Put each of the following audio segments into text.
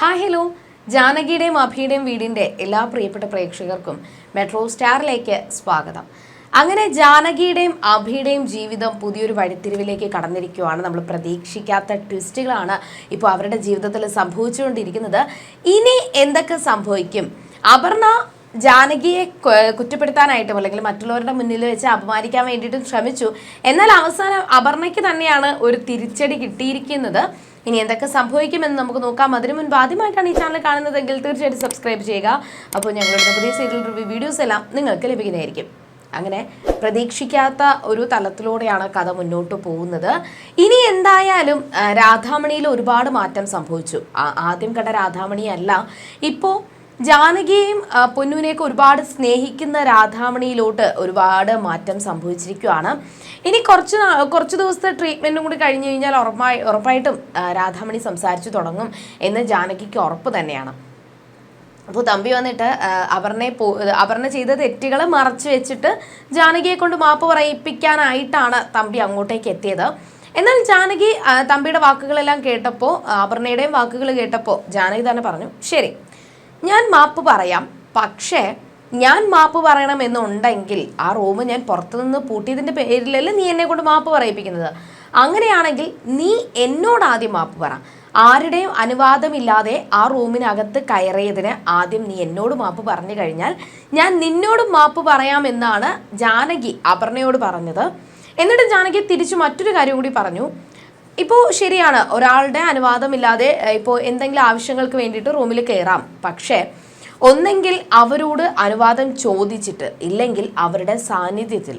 Hi hello. ജാനകിയുടെയും അഭിയുടെയും വീടിന്റെ എല്ലാ പ്രിയപ്പെട്ട പ്രേക്ഷകർക്കും മെട്രോ സ്റ്റാറിലേക്ക് സ്വാഗതം. അങ്ങനെ ജാനകിയുടെയും അഭിയുടെയും ജീവിതം പുതിയൊരു വഴിത്തിരിവിലേക്ക് കടന്നിരിക്കുകയാണ് നമ്മൾ പ്രതീക്ഷിക്കാത്ത ട്വിസ്റ്റുകളാണ് ഇപ്പോൾ അവരുടെ ജീവിതത്തിൽ സംഭവിച്ചുകൊണ്ടിരിക്കുന്നത്. ഇനി എന്തൊക്കെ സംഭവിക്കും? അപർണ ജാനകിയെ കുറ്റപ്പെടുത്താനായിട്ടും അല്ലെങ്കിൽ മറ്റുള്ളവരുടെ മുന്നിൽ വെച്ച് അപമാനിക്കാൻ വേണ്ടിയിട്ടും ശ്രമിച്ചു. എന്നാൽ അവസാനം അപർണയ്ക്ക് തന്നെയാണ് ഒരു തിരിച്ചടി കിട്ടിയിരിക്കുന്നത്. ഇനി എന്തൊക്കെ സംഭവിക്കുമെന്ന് നമുക്ക് നോക്കാം. അതിനു മുൻപ് ആദ്യമായിട്ടാണ് ഈ ചാനൽ കാണുന്നതെങ്കിൽ തീർച്ചയായിട്ടും സബ്സ്ക്രൈബ് ചെയ്യുക. അപ്പോൾ ഞങ്ങളുടെ പുതിയ സീരിയൽ റിവ്യൂ വീഡിയോസ് എല്ലാം നിങ്ങൾക്ക് ലഭിക്കുന്നതായിരിക്കും. അങ്ങനെ പ്രതീക്ഷിക്കാത്ത ഒരു തലത്തിലൂടെയാണ് കഥ മുന്നോട്ട് പോകുന്നത്. ഇനി എന്തായാലും രാധാമണിയിൽ ഒരുപാട് മാറ്റം സംഭവിച്ചു. ആദ്യം കണ്ട രാധാമണിയല്ല. ഇപ്പോൾ ജാനകിയെയും പൊന്നുവിനെയൊക്കെ ഒരുപാട് സ്നേഹിക്കുന്ന രാധാമണിയിലോട്ട് ഒരുപാട് മാറ്റം സംഭവിച്ചിരിക്കുകയാണ്. ഇനി കുറച്ച് കുറച്ച് ദിവസത്തെ ട്രീറ്റ്മെന്റും കൂടി കഴിഞ്ഞു കഴിഞ്ഞാൽ ഉറപ്പായി ഉറപ്പായിട്ടും രാധാമണി സംസാരിച്ചു തുടങ്ങും എന്ന് ജാനകിക്ക് ഉറപ്പ് തന്നെയാണ്. അപ്പോൾ തമ്പി വന്നിട്ട് അവർനെ പോ അവർനെ ചെയ്ത തെറ്റുകൾ മറച്ചു വെച്ചിട്ട് ജാനകിയെ കൊണ്ട് മാപ്പ് പറയിപ്പിക്കാനായിട്ടാണ് തമ്പി അങ്ങോട്ടേക്ക് എത്തിയത്. എന്നാൽ ജാനകി തമ്പിയുടെ വാക്കുകളെല്ലാം കേട്ടപ്പോൾ അപർണയുടെയും വാക്കുകൾ കേട്ടപ്പോൾ ജാനകി തന്നെ പറഞ്ഞു ശരി ഞാൻ മാപ്പ് പറയാം. പക്ഷേ ഞാൻ മാപ്പ് പറയണമെന്നുണ്ടെങ്കിൽ ആ റൂം ഞാൻ പുറത്തുനിന്ന് പൂട്ടിയതിന്റെ പേരിലല്ലേ നീ എന്നെ കൊണ്ട് മാപ്പ് പറയിപ്പിക്കുന്നത്? അങ്ങനെയാണെങ്കിൽ നീ എന്നോട് ആദ്യം മാപ്പ് പറ. ആരുടെയും അനുവാദമില്ലാതെ ആ റൂമിനകത്ത് കയറിയതിന് ആദ്യം നീ എന്നോട് മാപ്പ് പറഞ്ഞു കഴിഞ്ഞാൽ ഞാൻ നിന്നോട് മാപ്പ് പറയാമെന്നാണ് ജാനകി അപർണയോട് പറഞ്ഞത്. എന്നിട്ട് ജാനകി തിരിച്ചു മറ്റൊരു കാര്യം കൂടി പറഞ്ഞു. ഇപ്പോൾ ശരിയാണ് ഒരാളുടെ അനുവാദമില്ലാതെ ഇപ്പോൾ എന്തെങ്കിലും ആവശ്യങ്ങൾക്ക് വേണ്ടിയിട്ട് റൂമിൽ കയറാം പക്ഷേ ഒന്നെങ്കിൽ അവരോട് അനുവാദം ചോദിച്ചിട്ട് ഇല്ലെങ്കിൽ അവരുടെ സാന്നിധ്യത്തിൽ.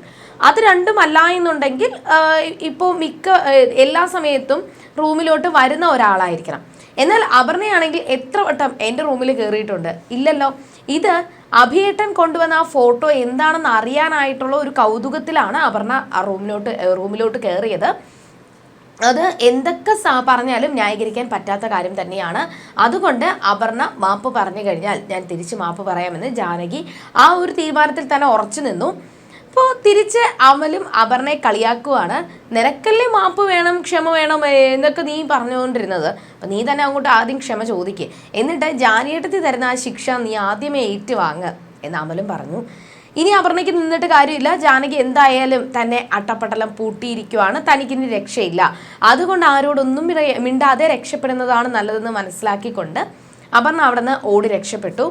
അത് രണ്ടുമല്ല എന്നുണ്ടെങ്കിൽ ഇപ്പോൾ മിക്ക എല്ലാ സമയത്തും റൂമിലോട്ട് വരുന്ന ഒരാളായിരിക്കണം. എന്നാൽ അപർണയാണെങ്കിൽ എത്ര വട്ടം എന്റെ റൂമിൽ കയറിയിട്ടുണ്ട് ഇല്ലല്ലോ. ഇത് അഭിയേട്ടൻ കൊണ്ടുവന്ന ആ ഫോട്ടോ എന്താണെന്ന് അറിയാനായിട്ടുള്ള ഒരു കൗതുകത്തിലാണ് അപർണ റൂമിലോട്ട് റൂമിലോട്ട് കയറിയത് അത് എന്തൊക്കെ പറഞ്ഞാലും ന്യായീകരിക്കാൻ പറ്റാത്ത കാര്യം തന്നെയാണ്. അതുകൊണ്ട് അപർണ മാപ്പ് പറഞ്ഞു കഴിഞ്ഞാൽ ഞാൻ തിരിച്ച് മാപ്പ് പറയാമെന്ന് ജാനകി ആ ഒരു തീരുമാനത്തിൽ തന്നെ ഉറച്ചു നിന്നു. അപ്പോൾ തിരിച്ച് അമലും അപർണയെ കളിയാക്കുവാണ്. നിനക്കല്ലേ മാപ്പ് വേണം ക്ഷമ വേണം എന്നൊക്കെ നീ പറഞ്ഞുകൊണ്ടിരുന്നത്. അപ്പം നീ തന്നെ അങ്ങോട്ട് ആദ്യം ക്ഷമ ചോദിക്കുക എന്നിട്ട് ജാനിയേട്ടത്തിൽ തരുന്ന ആ ശിക്ഷ നീ ആദ്യമേ ഏറ്റുവാങ്ങ് എന്ന് അമലും പറഞ്ഞു. ഇനി അപർണയ്ക്ക് നിന്നിട്ട് കാര്യമില്ല. ജാനകി എന്തായാലും തന്നെ അട്ടപ്പട്ടലം പൂട്ടിയിരിക്കുവാണ്. തനിക്കിനി രക്ഷയില്ല. അതുകൊണ്ട് ആരോടൊന്നും മിണ്ടാതെ രക്ഷപ്പെടുന്നതാണ് നല്ലതെന്ന് മനസ്സിലാക്കിക്കൊണ്ട് അപർണ അവിടെ നിന്ന് ഓടി രക്ഷപ്പെട്ടു.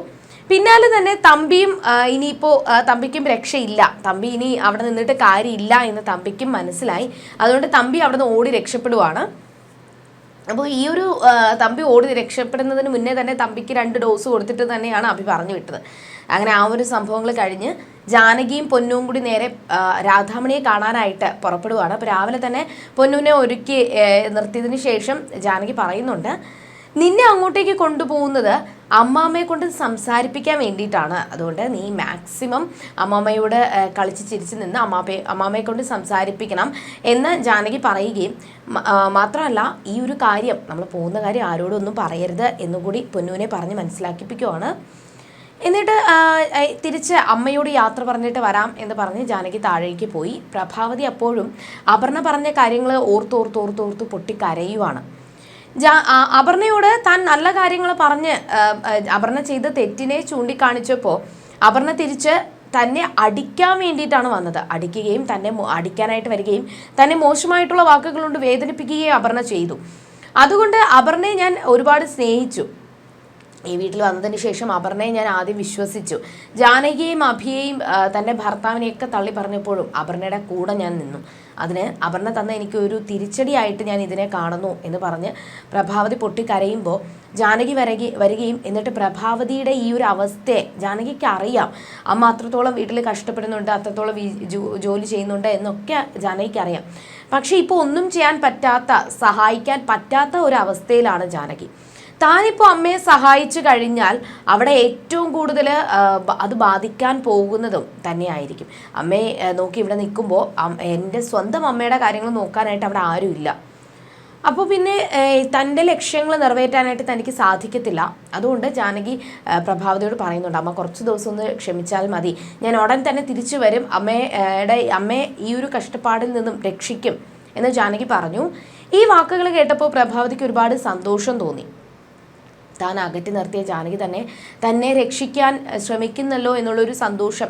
പിന്നാലെ തന്നെ തമ്പിയും ഇനിയിപ്പോൾ തമ്പിക്കും രക്ഷയില്ല. തമ്പി ഇനി അവിടെ നിന്നിട്ട് കാര്യമില്ല എന്ന് തമ്പിക്കും മനസ്സിലായി. അതുകൊണ്ട് തമ്പി അവിടെ നിന്ന് ഓടി രക്ഷപ്പെടുവാണ്. അപ്പോൾ ഈ ഒരു തമ്പി ഓടി രക്ഷപ്പെടുന്നതിന് മുന്നേ തന്നെ തമ്പിക്ക് രണ്ട് ഡോസ് കൊടുത്തിട്ട് തന്നെയാണ് അഭി പറഞ്ഞു വിട്ടത്. അങ്ങനെ ആ ഒരു സംഭവങ്ങൾ കഴിഞ്ഞ് ജാനകിയും പൊന്നും കൂടി നേരെ രാധാമണിയെ കാണാനായിട്ട് പുറപ്പെടുവാണ്. അപ്പോൾ രാവിലെ തന്നെ പൊന്നുവിനെ ഒരുക്കി നിർത്തിയതിന് ശേഷം ജാനകി പറയുന്നുണ്ട് നിന്നെ അങ്ങോട്ടേക്ക് കൊണ്ടുപോകുന്നത് അമ്മാമ്മയെ കൊണ്ട് സംസാരിപ്പിക്കാൻ വേണ്ടിയിട്ടാണ്. അതുകൊണ്ട് നീ മാക്സിമം അമ്മാമ്മയോട് കളിച്ച് ചിരിച്ച് നിന്ന് അമ്മാപ്പയെ അമ്മാമ്മയെ കൊണ്ട് സംസാരിപ്പിക്കണം എന്ന് ജാനകി പറയുകയും മാത്രമല്ല ഈ ഒരു കാര്യം നമ്മൾ പോകുന്ന കാര്യം ആരോടൊന്നും പറയരുത് എന്നുകൂടി പൊന്നുവിനെ പറഞ്ഞ് മനസ്സിലാക്കിപ്പിക്കുവാണ്. എന്നിട്ട് തിരിച്ച് അമ്മയോട് യാത്ര പറഞ്ഞിട്ട് വരാം എന്ന് പറഞ്ഞ് ജാനകി താഴേക്ക് പോയി. പ്രഭാവതി അപ്പോഴും അപർണ പറഞ്ഞ കാര്യങ്ങൾ ഓർത്തോർത്തോർത്തോർത്ത് പൊട്ടി കരയുവാണ് അപർണയോട് താൻ നല്ല കാര്യങ്ങൾ പറഞ്ഞ് അപർണ ചെയ്ത തെറ്റിനെ ചൂണ്ടിക്കാണിച്ചപ്പോൾ അപർണ തിരിച്ച് തന്നെ അടിക്കാൻ വേണ്ടിയിട്ടാണ് വന്നത്. അടിക്കുകയും തന്നെ അടിക്കാനായിട്ട് വരികയും തന്നെ മോശമായിട്ടുള്ള വാക്കുകൾ കൊണ്ട് വേദനിപ്പിക്കുകയും അപർണ ചെയ്തു. അതുകൊണ്ട് അപർണയെ ഞാൻ ഒരുപാട് സ്നേഹിച്ചു. ഈ വീട്ടിൽ വന്നതിന് ശേഷം അപർണയെ ഞാൻ ആദ്യം വിശ്വസിച്ചു. ജാനകിയെയും അഭിയെയും തന്റെ ഭർത്താവിനെയൊക്കെ തള്ളി പറഞ്ഞപ്പോഴും അപർണയുടെ കൂടെ ഞാൻ നിന്നു. അതിന് അപർണ തന്ന എനിക്ക് ഒരു തിരിച്ചടിയായിട്ട് ഞാൻ ഇതിനെ കാണുന്നു എന്ന് പറഞ്ഞ് പ്രഭാവതി പൊട്ടിക്കരയുമ്പോൾ ജാനകി വരകി വരികയും എന്നിട്ട് പ്രഭാവതിയുടെ ഈ ഒരു അവസ്ഥയെ ജാനകിക്ക് അറിയാം. അമ്മ അത്രത്തോളം വീട്ടിൽ കഷ്ടപ്പെടുന്നുണ്ട് അത്രത്തോളം ജോലി ചെയ്യുന്നുണ്ട് എന്നൊക്കെ ജാനകിക്ക് അറിയാം പക്ഷേ ഇപ്പോൾ ഒന്നും ചെയ്യാൻ പറ്റാത്ത സഹായിക്കാൻ പറ്റാത്ത ഒരു അവസ്ഥയിലാണ് ജാനകി. താനിപ്പോൾ അമ്മയെ സഹായിച്ചു കഴിഞ്ഞാൽ അവിടെ ഏറ്റവും കൂടുതൽ അത് ബാധിക്കാൻ പോകുന്നതും തന്നെയായിരിക്കും. അമ്മയെ നോക്കി ഇവിടെ നിൽക്കുമ്പോൾ എന്റെ സ്വന്തം അമ്മയുടെ കാര്യങ്ങൾ നോക്കാനായിട്ട് അവിടെ ആരുമില്ല അപ്പോൾ പിന്നെ തന്റെ ലക്ഷ്യങ്ങൾ നിറവേറ്റാനായിട്ട് തനിക്ക് സാധിക്കത്തില്ല. അതുകൊണ്ട് ജാനകി പ്രഭാവതിയോട് പറയുന്നുണ്ട് അമ്മ കുറച്ച് ദിവസം ഒന്ന് ക്ഷമിച്ചാൽ മതി. ഞാൻ ഉടൻ തന്നെ തിരിച്ചു വരും. അമ്മയുടെ അമ്മയെ ഈ ഒരു കഷ്ടപ്പാടിൽ നിന്നും രക്ഷിക്കും. എന്ന് ജാനകി പറഞ്ഞു. ഈ വാക്കുകൾ കേട്ടപ്പോൾ പ്രഭാവതിക്ക് ഒരുപാട് സന്തോഷം തോന്നി. താൻ അകറ്റി നിർത്തിയ ജാനകി തന്നെ തന്നെ രക്ഷിക്കാൻ ശ്രമിക്കുന്നല്ലോ എന്നുള്ളൊരു സന്തോഷം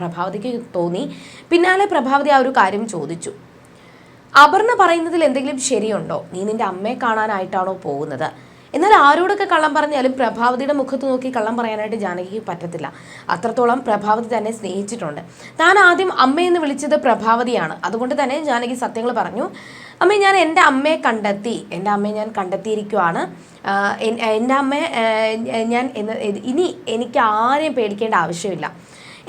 പ്രഭാവതിക്ക് തോന്നി. പിന്നാലെ പ്രഭാവതി ആ ഒരു കാര്യം ചോദിച്ചു. അപർണ പറയുന്നതിൽ എന്തെങ്കിലും ശരിയുണ്ടോ? നീ നിന്റെ അമ്മയെ കാണാനായിട്ടാണോ പോകുന്നത്? എന്നാൽ ആരോടൊക്കെ കള്ളം പറഞ്ഞാലും പ്രഭാവതിയുടെ മുഖത്ത് നോക്കി കള്ളം പറയാനായിട്ട് ജാനകിക്ക് പറ്റത്തില്ല. അത്രത്തോളം പ്രഭാവതി തന്നെ സ്നേഹിച്ചിട്ടുണ്ട്. താൻ ആദ്യം അമ്മയെന്ന് വിളിച്ചത് പ്രഭാവതിയാണ്. അതുകൊണ്ട് തന്നെ ജാനകി സത്യങ്ങൾ പറഞ്ഞു. അമ്മേ ഞാൻ എന്റെ അമ്മയെ കണ്ടെത്തി. എന്റെ അമ്മയെ ഞാൻ കണ്ടെത്തിയിരിക്കുവാണ്. എന്റെ അമ്മയെ ഞാൻ ഇനി എനിക്ക് ആരെയും പേടിക്കേണ്ട ആവശ്യമില്ല.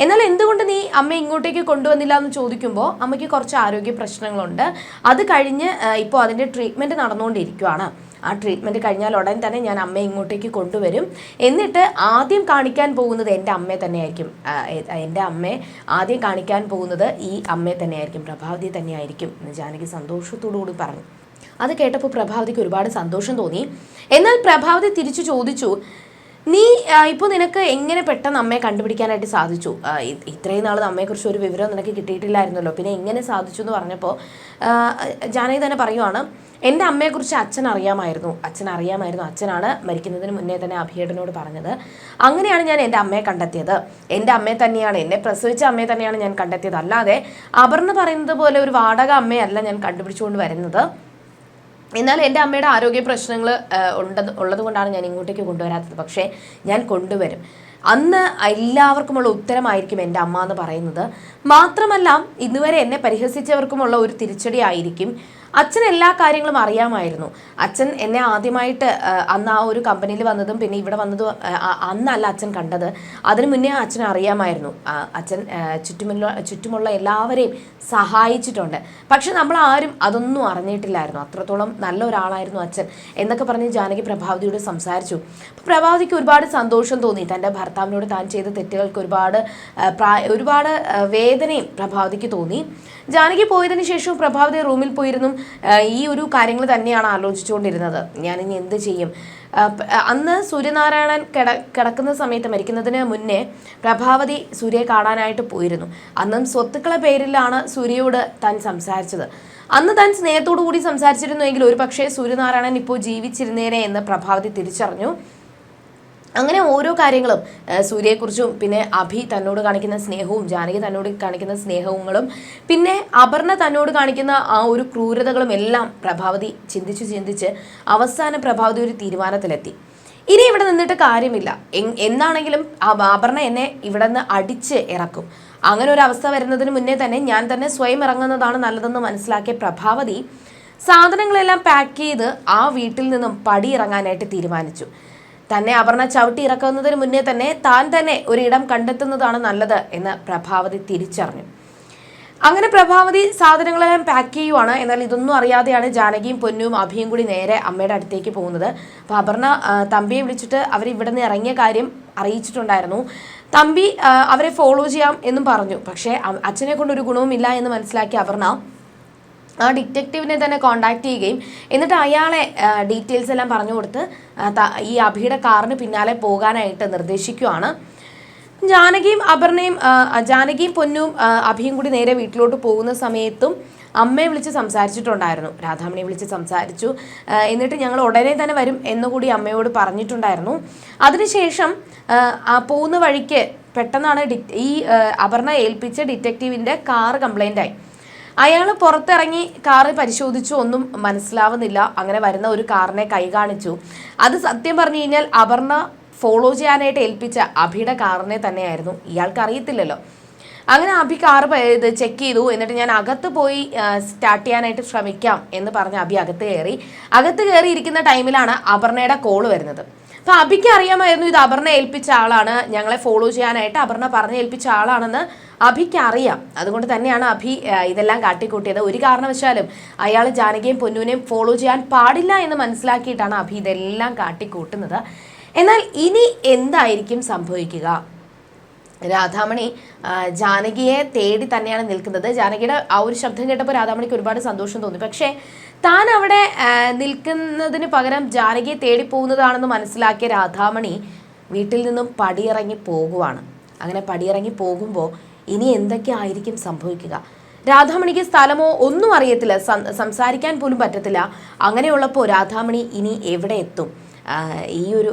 എന്നാൽ എന്തുകൊണ്ട് നീ അമ്മ ഇങ്ങോട്ടേക്ക് കൊണ്ടുവന്നില്ല എന്ന് ചോദിക്കുമ്പോൾ അമ്മയ്ക്ക് കുറച്ച് ആരോഗ്യ പ്രശ്നങ്ങളുണ്ട്. അത് കഴിഞ്ഞ് ഇപ്പോൾ അതിന്റെ ട്രീറ്റ്മെന്റ് നടന്നുകൊണ്ടിരിക്കുകയാണ് ആ ട്രീറ്റ്മെന്റ് കഴിഞ്ഞാൽ ഉടൻ തന്നെ ഞാൻ അമ്മയെ ഇങ്ങോട്ടേക്ക് കൊണ്ടുവരും. എന്നിട്ട് ആദ്യം കാണിക്കാൻ പോകുന്നത് എന്റെ അമ്മയെ തന്നെയായിരിക്കും. എന്റെ അമ്മയെ ആദ്യം കാണിക്കാൻ പോകുന്നത് ഈ അമ്മയെ തന്നെയായിരിക്കും. പ്രഭാവതി തന്നെയായിരിക്കും എന്ന് ജാനകി സന്തോഷത്തോടു കൂടി പറഞ്ഞു. അത് കേട്ടപ്പോൾ പ്രഭാവതിക്ക് ഒരുപാട് സന്തോഷം തോന്നി. എന്നാൽ പ്രഭാവതി തിരിച്ചു ചോദിച്ചു നീ ഇപ്പോൾ നിനക്ക് എങ്ങനെ പെട്ടെന്ന് അമ്മയെ കണ്ടുപിടിക്കാനായിട്ട് സാധിച്ചു? ഇത്രയും നാൾ അമ്മയെക്കുറിച്ച് ഒരു വിവരം നിനക്ക് കിട്ടിയിട്ടില്ലായിരുന്നല്ലോ. പിന്നെ എങ്ങനെ സാധിച്ചു എന്ന് പറഞ്ഞപ്പോൾ ജാനകി തന്നെ പറയുവാണ് എന്റെ അമ്മയെക്കുറിച്ച് അച്ഛൻ അറിയാമായിരുന്നു. അച്ഛൻ അറിയാമായിരുന്നു. അച്ഛനാണ് മരിക്കുന്നതിന് മുന്നേ തന്നെ അഭിയേടനോട് പറഞ്ഞത്. അങ്ങനെയാണ് ഞാൻ എന്റെ അമ്മയെ കണ്ടെത്തിയത്. എന്റെ അമ്മയെ തന്നെയാണ് എന്നെ പ്രസവിച്ച അമ്മയെ തന്നെയാണ് ഞാൻ കണ്ടെത്തിയത്. അല്ലാതെ അപർണ പറയുന്നത് പോലെ ഒരു വാടക അമ്മയല്ല ഞാൻ കണ്ടുപിടിച്ചുകൊണ്ട് വരുന്നത്. എന്നാൽ എന്റെ അമ്മയുടെ ആരോഗ്യ പ്രശ്നങ്ങൾ ഉണ്ടത് ഉള്ളത് കൊണ്ടാണ് ഞാൻ ഇങ്ങോട്ടേക്ക് കൊണ്ടുവരാത്തത്. പക്ഷേ ഞാൻ കൊണ്ടുവരും. അന്ന് എല്ലാവർക്കുമുള്ള ഉത്തരമായിരിക്കും എന്റെ അമ്മ എന്ന് പറയുന്നത്. മാത്രമല്ല ഇന്നുവരെ എന്നെ പരിഹസിച്ചവർക്കുമുള്ള ഒരു തിരിച്ചടി ആയിരിക്കും അച്ഛൻ എല്ലാ കാര്യങ്ങളും അറിയാമായിരുന്നു. അച്ഛൻ എന്നെ ആദ്യമായിട്ട് അന്ന് ആ ഒരു കമ്പനിയിൽ വന്നതും പിന്നെ ഇവിടെ വന്നതും അന്നല്ല അച്ഛൻ കണ്ടത്. അതിനു മുന്നേ അച്ഛൻ അറിയാമായിരുന്നു. അച്ഛൻ ചുറ്റുമുള്ള ചുറ്റുമുള്ള എല്ലാവരെയും സഹായിച്ചിട്ടുണ്ട്. പക്ഷെ നമ്മൾ ആരും അതൊന്നും അറിഞ്ഞിട്ടില്ലായിരുന്നു. അത്രത്തോളം നല്ല ഒരാളായിരുന്നു അച്ഛൻ എന്നൊക്കെ പറഞ്ഞ് ജാനകി പ്രഭാവതിയോട് സംസാരിച്ചു. അപ്പോൾ പ്രഭാവതിക്ക് ഒരുപാട് സന്തോഷം തോന്നി. തന്റെ ഭർത്താവിനോട് താൻ ചെയ്ത തെറ്റുകൾക്ക് ഒരുപാട് ഒരുപാട് വേദനയും പ്രഭാവതിക്ക് തോന്നി. ജാനകി പോയതിന് ശേഷം പ്രഭാവതി റൂമിൽ പോയിരുന്നു. ഈ ഒരു കാര്യങ്ങൾ തന്നെയാണ് ആലോചിച്ചുകൊണ്ടിരുന്നത്. ഞാൻ ഇനി എന്ത് ചെയ്യും? അന്ന് സൂര്യനാരായണൻ കിട കിടക്കുന്ന സമയത്ത് മരിക്കുന്നതിന് മുന്നേ പ്രഭാവതി സൂര്യയെ കാണാനായിട്ട് പോയിരുന്നു. അന്നും സ്വത്തുക്കളെ പേരിലാണ് സൂര്യയോട് താൻ സംസാരിച്ചത്. അന്ന് താൻ സ്നേഹത്തോടു കൂടി സംസാരിച്ചിരുന്നുവെങ്കിൽ ഒരു പക്ഷേ സൂര്യനാരായണൻ ഇപ്പോൾ ജീവിച്ചിരുന്നേനെ എന്ന് പ്രഭാവതി തിരിച്ചറിഞ്ഞു. അങ്ങനെ ഓരോ കാര്യങ്ങളും സൂര്യയെക്കുറിച്ചും പിന്നെ അഭി തന്നോട് കാണിക്കുന്ന സ്നേഹവും ജാനകി തന്നോട് കാണിക്കുന്ന സ്നേഹങ്ങളും പിന്നെ അപർണ തന്നോട് കാണിക്കുന്ന ആ ഒരു ക്രൂരതകളും എല്ലാം പ്രഭാവതി ചിന്തിച്ച് ചിന്തിച്ച് അവസാന പ്രഭാവതി ഒരു തീരുമാനത്തിലെത്തി. ഇനി ഇവിടെ നിന്നിട്ട് കാര്യമില്ല. എന്നാണെങ്കിലും അപർണ എന്നെ ഇവിടെ നിന്ന് അടിച്ച് ഇറക്കും. അങ്ങനെ ഒരു അവസ്ഥ വരുന്നതിന് മുന്നേ തന്നെ ഞാൻ തന്നെ സ്വയം ഇറങ്ങുന്നതാണ് നല്ലതെന്ന് മനസ്സിലാക്കിയ പ്രഭാവതി സാധനങ്ങളെല്ലാം പാക്ക് ചെയ്ത് ആ വീട്ടിൽ നിന്നും പടിയിറങ്ങാനായിട്ട് തീരുമാനിച്ചു. തന്നെ അപർണ ചവിട്ടി ഇറക്കുന്നതിന് മുന്നേ തന്നെ താൻ തന്നെ ഒരിടം കണ്ടെത്തുന്നതാണ് നല്ലത് എന്ന് പ്രഭാവതി തിരിച്ചറിഞ്ഞു. അങ്ങനെ പ്രഭാവതി സാധനങ്ങളെല്ലാം പാക്ക് ചെയ്യുവാണ്. എന്നാൽ ഇതൊന്നും അറിയാതെയാണ് ജാനകിയും പൊന്നും അഭിയും കൂടി നേരെ അമ്മയുടെ അടുത്തേക്ക് പോകുന്നത്. അപ്പോൾ അപർണ തമ്പിയെ വിളിച്ചിട്ട് അവർ ഇവിടെ നിന്ന് ഇറങ്ങിയ കാര്യം അറിയിച്ചിട്ടുണ്ടായിരുന്നു. തമ്പി അവരെ ഫോളോ ചെയ്യാം എന്നും പറഞ്ഞു. പക്ഷേ അച്ഛനെ കൊണ്ട് ഒരു ഗുണവുമില്ല എന്ന് മനസ്സിലാക്കി അപർണ ആ ഡിറ്റക്റ്റീവിനെ തന്നെ കോണ്ടാക്ട് ചെയ്യുകയും എന്നിട്ട് അയാളെ ഡീറ്റെയിൽസ് എല്ലാം പറഞ്ഞു കൊടുത്ത് ഈ അഭിയുടെ കാറിന് പിന്നാലെ പോകാനായിട്ട് നിർദ്ദേശിക്കുവാണ്. ജാനകിയും അപർണയും ജാനകിയും പൊന്നും അഭിയും കൂടി നേരെ വീട്ടിലോട്ട് പോകുന്ന സമയത്തും അമ്മയെ വിളിച്ച് സംസാരിച്ചിട്ടുണ്ടായിരുന്നു. രാധാമണിയെ വിളിച്ച് സംസാരിച്ചു. എന്നിട്ട് ഞങ്ങൾ ഉടനെ തന്നെ വരും എന്നുകൂടി അമ്മയോട് പറഞ്ഞിട്ടുണ്ടായിരുന്നു. അതിനുശേഷം പോകുന്ന വഴിക്ക് പെട്ടെന്നാണ് ഈ അപർണ ഏൽപ്പിച്ച ഡിറ്റക്റ്റീവിന്റെ കാർ കംപ്ലൈന്റ് ആയി. അയാൾ പുറത്തിറങ്ങി കാറ് പരിശോധിച്ചു ഒന്നും മനസ്സിലാവുന്നില്ല. അങ്ങനെ വരുന്ന ഒരു കാറിനെ കൈ കാണിച്ചു അത് സത്യം പറഞ്ഞു കഴിഞ്ഞാൽ അപർണ ഫോളോ ചെയ്യാനായിട്ട് ഏൽപ്പിച്ച അഭിയുടെ കാറിനെ തന്നെയായിരുന്നു. ഇയാൾക്ക് അറിയത്തില്ലല്ലോ. അങ്ങനെ അഭി കാർ ഇത് ചെക്ക് ചെയ്തു. എന്നിട്ട് ഞാൻ അകത്ത് പോയി സ്റ്റാർട്ട് ചെയ്യാനായിട്ട് ശ്രമിക്കാം എന്ന് പറഞ്ഞ് അഭി അകത്ത് കയറി. അകത്ത് കയറി ഇരിക്കുന്ന ടൈമിലാണ് അപർണയുടെ കോൾ വരുന്നത്. അപ്പൊ അബിക്ക് അറിയാമായിരുന്നു ഇത് അപർണ ഏൽപ്പിച്ച ആളാണ്. ഞങ്ങളെ ഫോളോ ചെയ്യാനായിട്ട് അപർണ പറഞ്ഞ ഏൽപ്പിച്ച ആളാണെന്ന് അഭിക്ക് അറിയാം. അതുകൊണ്ട് തന്നെയാണ് അഭി ഇതെല്ലാം കാട്ടിക്കൂട്ടിയത്. ഒരു കാരണവശാലും അയാൾ ജാനകിയും പൊന്നുവിനെയും ഫോളോ ചെയ്യാൻ പാടില്ല എന്ന് മനസ്സിലാക്കിയിട്ടാണ് അഭി ഇതെല്ലാം കാട്ടിക്കൂട്ടുന്നത്. എന്നാൽ ഇനി എന്തായിരിക്കും സംഭവിക്കുക? രാധാമണി ജാനകിയെ തേടി തന്നെയാണ് നിൽക്കുന്നത്. ജാനകിയുടെ ആ ഒരു ശബ്ദം കേട്ടപ്പോൾ രാധാമണിക്ക് ഒരുപാട് സന്തോഷം തോന്നി. പക്ഷേ താൻ അവിടെ നിൽക്കുന്നതിന് പകരം ജാനകിയെ തേടി പോകുന്നതാണെന്ന് മനസ്സിലാക്കിയ രാധാമണി വീട്ടിൽ നിന്നും പടിയിറങ്ങി പോകുവാണ്. അങ്ങനെ പടിയിറങ്ങി പോകുമ്പോൾ ഇനി എന്തൊക്കെ ആയിരിക്കും സംഭവിക്കുക? രാധാമണിക്ക് സ്ഥലമോ ഒന്നും അറിയത്തില്ല. സംസാരിക്കാൻ പോലും പറ്റത്തില്ല. അങ്ങനെയുള്ളപ്പോൾ രാധാമണി ഇനി എവിടെ എത്തും? ഈ ഒരു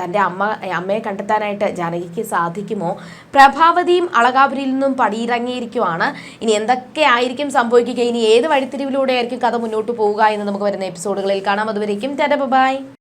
തന്റെ അമ്മ അമ്മയെ കണ്ടെത്താനായിട്ട് ജാനകിക്ക് സാധിക്കുമോ? പ്രഭാവതിയും അളകാപുരിയിൽ നിന്നും പടിയിറങ്ങിയിരിക്കുവാണ്. ഇനി എന്തൊക്കെ ആയിരിക്കും സംഭവിക്കുക? ഇനി ഏത് വഴിത്തിരിവിലൂടെ ആയിരിക്കും കഥ മുന്നോട്ട് പോവുക എന്ന് നമുക്ക് വരുന്ന എപ്പിസോഡുകളിൽ കാണാം. അതുവരേക്കും ടാറ്റ ബൈ.